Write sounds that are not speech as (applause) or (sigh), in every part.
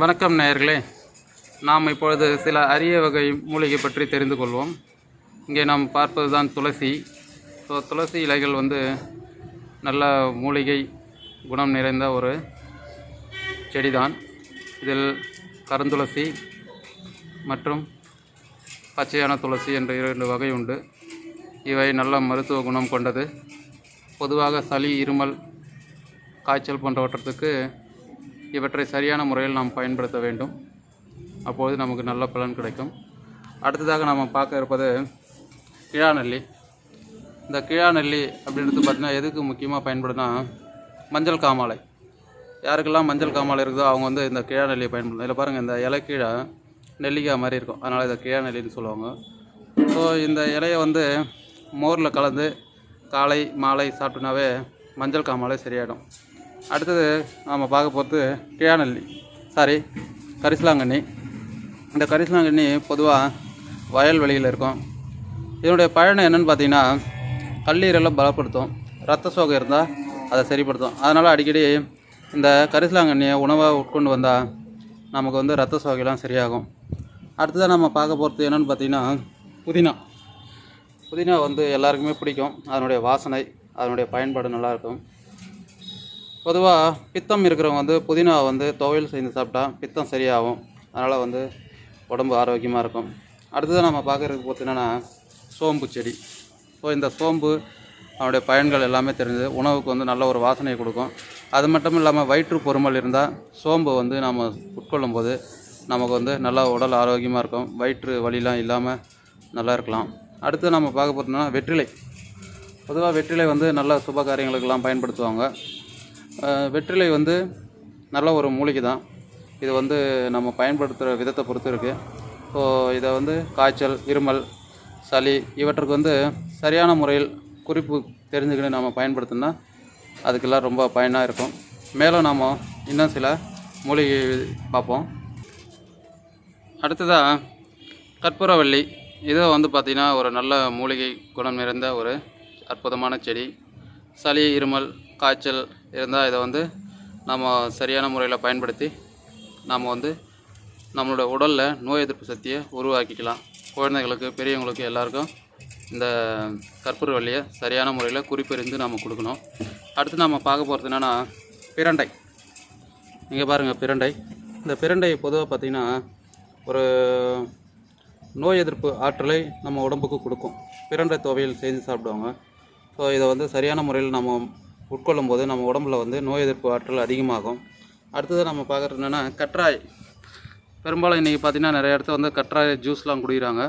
வணக்கம் நேயர்களே. நாம் இப்பொழுது சில அரிய வகை மூலிகை பற்றி தெரிந்து கொள்வோம். இங்கே நாம் பார்ப்பது தான் துளசி. ஸோ துளசி இலைகள் வந்து நல்ல மூலிகை குணம் நிறைந்த ஒரு செடிதான். இதில் கருந்துளசி மற்றும் பச்சையான துளசி என்ற இரண்டு வகை உண்டு. இவை நல்ல மருத்துவ குணம் கொண்டது. பொதுவாக சளி இருமல் காய்ச்சல் போன்றவற்றத்துக்கு இவற்றை சரியான முறையில் நாம் பயன்படுத்த வேண்டும். அப்போது நமக்கு நல்ல பலன் கிடைக்கும். அடுத்ததாக நாம் பார்க்க இருப்பது கிழாநெல்லி. இந்த கிழாநெல்லி அப்படின்றது பார்த்திங்கன்னா எதுக்கு முக்கியமாக பயன்படுதுன்னா மஞ்சள் காமாலை. யாருக்கெல்லாம் மஞ்சள் காமாலை இருக்குதோ அவங்க வந்து இந்த கிழாநெல்லியை பயன்படுத்தும் இதில் பாருங்கள் இந்த இலை கீழே நெல்லிக்காய் மாதிரி இருக்கும். அதனால் இதை கிழாநெல்லின்னு சொல்லுவாங்க. ஸோ இந்த இலையை வந்து மோரில் கலந்து காலை மாலை சாப்பிட்டுனாவே மஞ்சள் காமாலை சரியாயிடும். அடுத்தது நாம் பார்க்க போகிறது கிழாநெல்லி சாரி கரிசலாங்கண்ணி. இந்த கரிசலாங்கண்ணி பொதுவாக வயல்வெளியில் இருக்கும். இதனுடைய பயணம் என்னென்னு பார்த்தீங்கன்னா கல்லீரெல்லாம் பலப்படுத்தும். ரத்த சோகை இருந்தால் அதை சரிப்படுத்தும். அதனால் அடிக்கடி இந்த கரிசலாங்கண்ணியை உணவாக உட்கொண்டு வந்தால் நமக்கு வந்து ரத்த சோகைலாம் சரியாகும். அடுத்ததாக நம்ம பார்க்க போகிறது என்னென்னு பார்த்தீங்கன்னா புதினா. புதினா வந்து எல்லாருக்குமே பிடிக்கும். அதனுடைய வாசனை அதனுடைய பயன்பாடு நல்லாயிருக்கும் பொதுவாக பித்தம் இருக்கிறவங்க வந்து புதினா வந்து துவையல் செஞ்சு சாப்பிட்டா பித்தம் சரியாகும். அதனால் வந்து உடம்பு ஆரோக்கியமாக இருக்கும். அடுத்தது நம்ம பார்க்குறதுக்கு பார்த்தீங்கன்னா சோம்பு செடி. ஸோ இந்த சோம்பு அதனுடைய பயன்கள் எல்லாமே தெரிஞ்சது. உணவுக்கு வந்து நல்ல ஒரு வாசனையை கொடுக்கும். அது மட்டும் இல்லாமல் வயிற்று பொறுமல் இருந்தால் சோம்பு வந்து நம்ம உட்கொள்ளும் போது நமக்கு வந்து நல்லா உடல் ஆரோக்கியமாக இருக்கும். வயிற்று வலிலாம் இல்லாமல் நல்லா இருக்கலாம். அடுத்து நம்ம பார்க்க போகிறோம்னா வெற்றிலை. பொதுவாக வெற்றிலை வந்து நல்ல சுப காரியங்களுக்கெல்லாம் பயன்படுத்துவாங்க. வெற்றிலை வந்து நல்ல ஒரு மூலிகை தான் இது வந்து நம்ம பயன்படுத்துகிற விதத்தை பொறுத்து இருக்குது ஸோ இதை வந்து காய்ச்சல் இருமல் சளி இவற்றுக்கு வந்து சரியான முறையில் குறிப்பு தெரிஞ்சுக்கிட்டு நம்ம பயன்படுத்தினா அதுக்கெல்லாம் ரொம்ப பயனாக இருக்கும். மேலும் நாம் இன்னும் சில மூலிகை பார்ப்போம். அடுத்ததாக கற்பூரவள்ளி. இது வந்து பார்த்திங்கன்னா ஒரு நல்ல மூலிகை குணம் நிறைந்த ஒரு அற்புதமான செடி. சளி இருமல் காய்ச்சல் இருந்தால் இதை வந்து நம்ம சரியான முறையில் பயன்படுத்தி நாம் வந்து நம்மளோட உடலில் நோய் எதிர்ப்பு சக்தியை உருவாக்கிக்கலாம். குழந்தைகளுக்கு பெரியவங்களுக்கு எல்லாருக்கும் இந்த கற்பூரவள்ளியை சரியான முறையில் குறிப்பறிந்து நம்ம கொடுக்கணும். அடுத்து நம்ம பார்க்க போகிறது என்னென்னா பிரண்டை. இங்கே பாருங்கள் பிரண்டை. இந்த பிரண்டை பொதுவாக பார்த்திங்கன்னா ஒரு நோய் எதிர்ப்பு ஆற்றலை நம்ம உடம்புக்கு கொடுக்கும். பிரண்டை துவையல் செஞ்சு சாப்பிடுவாங்க. ஸோ இதை வந்து சரியான முறையில் நம்ம உட்கொள்ளும் போது நம்ம உடம்புல வந்து நோய் எதிர்ப்பு ஆற்றல் அதிகமாகும். அடுத்தது நம்ம பார்க்குறது என்னென்னா கற்றாய் பெரும்பாலும் இன்றைக்கி பார்த்திங்கன்னா நிறைய இடத்துல வந்து கற்றாய் ஜூஸ்லாம் குடிக்கிறாங்க.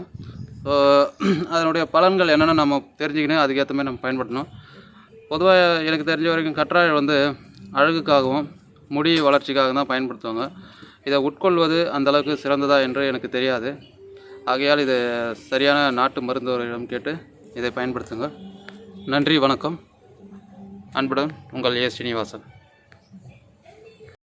ஸோ (clears throat) அதனுடைய பலன்கள் என்னென்னு நம்ம தெரிஞ்சுக்கணும் அதுக்கேற்ற மாதிரி நம்ம பயன்படுத்தணும் பொதுவாக எனக்கு தெரிஞ்ச வரைக்கும் கற்றாழை வந்து அழகுக்காகவும் முடி வளர்ச்சிக்காக தான் பயன்படுத்துவாங்க. இதை உட்கொள்வது அந்த அளவுக்கு சிறந்ததா என்று எனக்கு தெரியாது. ஆகையால் இது சரியான நாட்டு மருத்துவரிடம் கேட்டு இதை பயன்படுத்துங்க. நன்றி வணக்கம். அன்புடன் உங்கள் ஏ ஸ்ரீனிவாசன்.